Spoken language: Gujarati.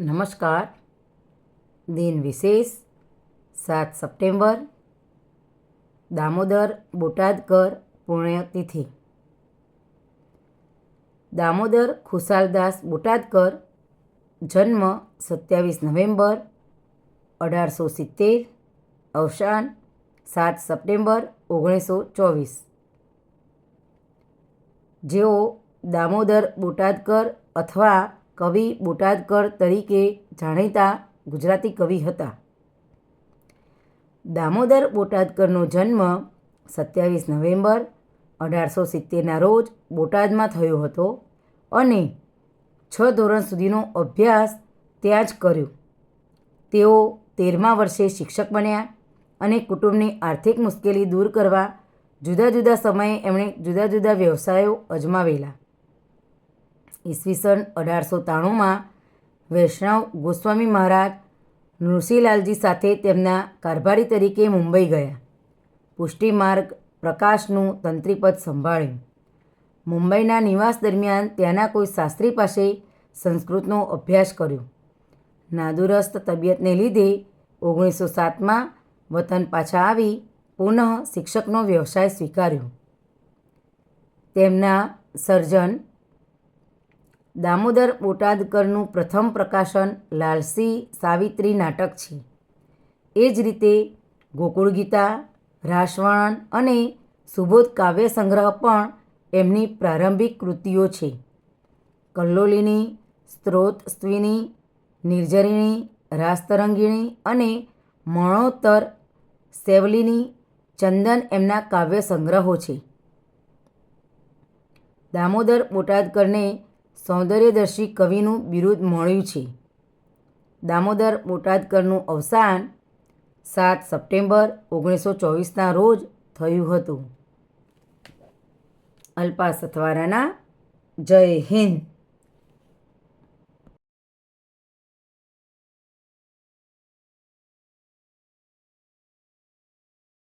નમસ્કાર. દિન વિશેષ, સાત સપ્ટેમ્બર, દામોદર બોટાદકર પુણ્યતિથિ. દામોદર ખુશાલદાસ બોટાદકર જન્મ સત્યાવીસ નવેમ્બર, અઢારસો સિત્તેર, અવસાન સાત સપ્ટેમ્બર, ઓગણીસો ચોવીસ. જેઓ દામોદર બોટાદકર અથવા કવિ બોટાદકર તરીકે જાણીતા ગુજરાતી કવિ હતા. દામોદર બોટાદકરનો જન્મ સત્યાવીસ નવેમ્બર અઢારસો સિત્તેરના રોજ બોટાદમાં થયો હતો અને છ ધોરણ સુધીનો અભ્યાસ ત્યાં જ કર્યો. તેઓ તેરમા વર્ષે શિક્ષક બન્યા અને કુટુંબની આર્થિક મુશ્કેલી દૂર કરવા જુદા જુદા સમયે એમણે જુદા જુદા વ્યવસાયો અજમાવેલા. ઈસવીસન અઢારસો ત્રાણુંમાં વૈષ્ણવ ગોસ્વામી મહારાજ નૃસિંહલાલજી સાથે તેમના કારભારી તરીકે મુંબઈ ગયા. પુષ્ટિ માર્ગ પ્રકાશનું તંત્રીપદ સંભાળ્યું. મુંબઈના નિવાસ દરમિયાન ત્યાંના કોઈ શાસ્ત્રી પાસે સંસ્કૃતનો અભ્યાસ કર્યો. નાદુરસ્ત તબિયતને લીધે ઓગણીસો સાતમાં વતન પાછા આવી પુનઃ શિક્ષકનો વ્યવસાય સ્વીકાર્યો. તેમના સર્જન દામોદર બોટાદકરનું પ્રથમ પ્રકાશન લાલસી સાવિત્રી નાટક છે. એ જ રીતે ગોકુળ ગીતા રાસવર્ણન અને સુબોધ કાવ્ય સંગ્રહ પણ એમની પ્રારંભિક કૃતિઓ છે. કલ્લોલિની, સ્ત્રોતસ્વિની નિર્જરિણી રાસતરંગિણી અને મણોત્તર સેવલીની ચંદન એમના કાવ્ય સંગ્રહો છે. દામોદર બોટાદકરને સૌંદર્યદર્શી કવિનું બિરુદ મળ્યું છે. દામોદર બોટાદકરનું અવસાન સાત સપ્ટેમ્બર ઓગણીસો ચોવીસના રોજ થયું હતું. અલ્પા સથવારાના જય હિન્દ.